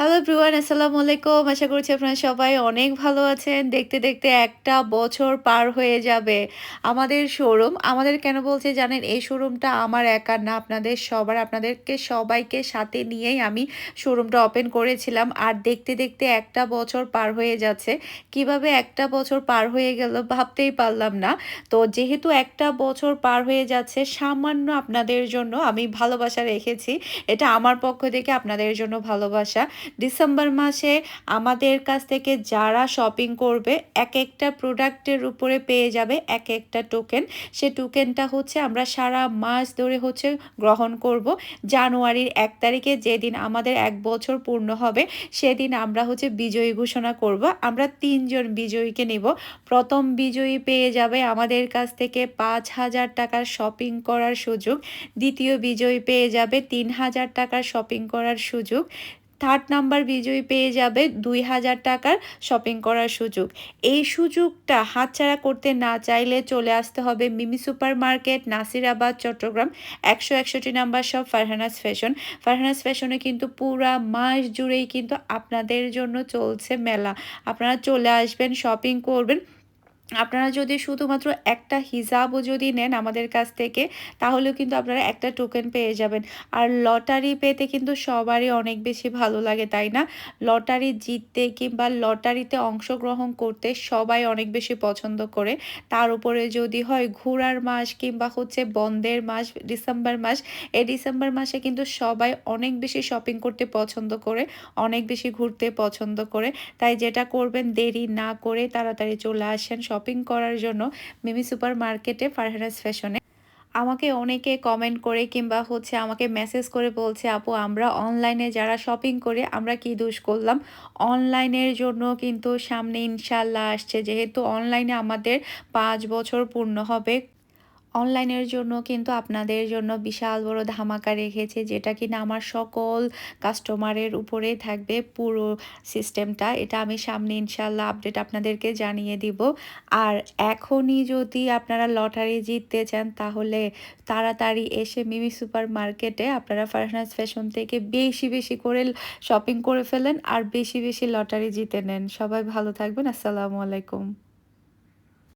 Hello ব্রুয়ান আসসালামু আলাইকুম আশা করছি আপনারা সবাই অনেক ভালো আছেন। দেখতে দেখতে একটা বছর পার হয়ে যাবে। আমাদের শোরুম আমাদের কেন বলছে জানেন, এই শোরুমটা আমার একার না, আপনাদের সবার, আপনাদেরকে সবাইকে সাথে নিয়েই আমি শোরুমটা ওপেন করেছিলাম। আর দেখতে দেখতে একটা বছর পার হয়ে যাচ্ছে। কীভাবে একটা বছর পার হয়ে গেল ভাবতেই পারলাম না। তো যেহেতু একটা বছর পার হয়ে যাচ্ছে, সামান্য আপনাদের জন্য আমি ভালোবাসা রেখেছি। এটা আমার পক্ষ থেকে আপনাদের জন্য ভালোবাসা। ডিসেম্বর মাসে আমাদের কাছ থেকে যারা শপিং করবে এক একটা প্রোডাক্টের উপরে পেয়ে যাবে এক একটা টোকেন সে টোকেনটা হচ্ছে আমরা সারা মাস ধরে হচ্ছে গ্রহণ করব। জানুয়ারির এক তারিখে যেদিন আমাদের এক বছর পূর্ণ হবে, সেদিন আমরা হচ্ছে বিজয়ী ঘোষণা করব। আমরা তিনজন বিজয়ীকে নেব। প্রথম বিজয়ী পেয়ে যাবে আমাদের কাছ থেকে পাঁচ হাজার টাকার শপিং করার সুযোগ। দ্বিতীয় বিজয়ী পেয়ে যাবে তিন হাজার টাকার শপিং করার সুযোগ। থার্ড নাম্বার বিজয়ী পেয়ে যাবে দুই হাজার টাকার শপিং করার সুযোগ। এই সুযোগটা হাতছাড়া করতে না চাইলে চলে আসতে হবে মিমি সুপার মার্কেট নাসিরাবাদ, চট্টগ্রাম, একশো একষট্টি নাম্বার সব ফারহানাস ফ্যাশন ফারহানাস ফ্যাশনে কিন্তু পুরা মাস জুড়েই কিন্তু আপনাদের জন্য চলছে মেলা। আপনারা চলে আসবেন শপিং করবেন। আপনারা যদি শুধুমাত্র একটা হিসাবও যদি নেন আমাদের কাছ থেকে, তাহলেও কিন্তু আপনারা একটা টোকেন পেয়ে যাবেন। আর লটারি পেতে কিন্তু সবারই অনেক বেশি ভালো লাগে, তাই না? লটারি জিততে কিংবা লটারিতে অংশগ্রহণ করতে সবাই অনেক বেশি পছন্দ করে। তার উপরে যদি হয় ঘোরার মাস কিংবা হচ্ছে বন্ধের মাস, ডিসেম্বর মাস, এই ডিসেম্বর মাসে কিন্তু সবাই অনেক বেশি শপিং করতে পছন্দ করে, অনেক বেশি ঘুরতে পছন্দ করে। তাই যেটা করবেন দেরি না করে তাড়াতাড়ি চলে আসেন শপিং করার জন্য মিমি সুপার মার্কেটে ফারহানাস ফ্যাশনে আমাকে অনেকে কমেন্ট করে কিংবা হচ্ছে আমাকে মেসেজ করে বলছে, আপু, আমরা অনলাইনে যারা শপিং করে, আমরা কি দোষ করলাম? অনলাইনের জন্য কিন্তু সামনে ইনশাল্লাহ আসছে, যেহেতু অনলাইনে আমাদের পাঁচ বছর পূর্ণ হবে। অনলাইনের জন্য কিন্তু আপনাদের জন্য বিশাল বড় ধামাকা রেখেছে, যেটা কিনা আমার সকল কাস্টমারের উপরে থাকবে পুরো সিস্টেমটা। এটা আমি সামনে ইনশাল্লাহ আপডেট আপনাদেরকে জানিয়ে দিব। আর এখনই যদি আপনারা লটারি জিততে চান, তাহলে তাড়াতাড়ি এসে মিমি সুপার মার্কেটে আপনারা ফারহানাস ফ্যাশন থেকে বেশি বেশি করে শপিং করে ফেলেন আর বেশি বেশি লটারি জিতে নেন। সবাই ভালো থাকবেন। আসসালামু আলাইকুম।